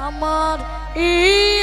আমার এই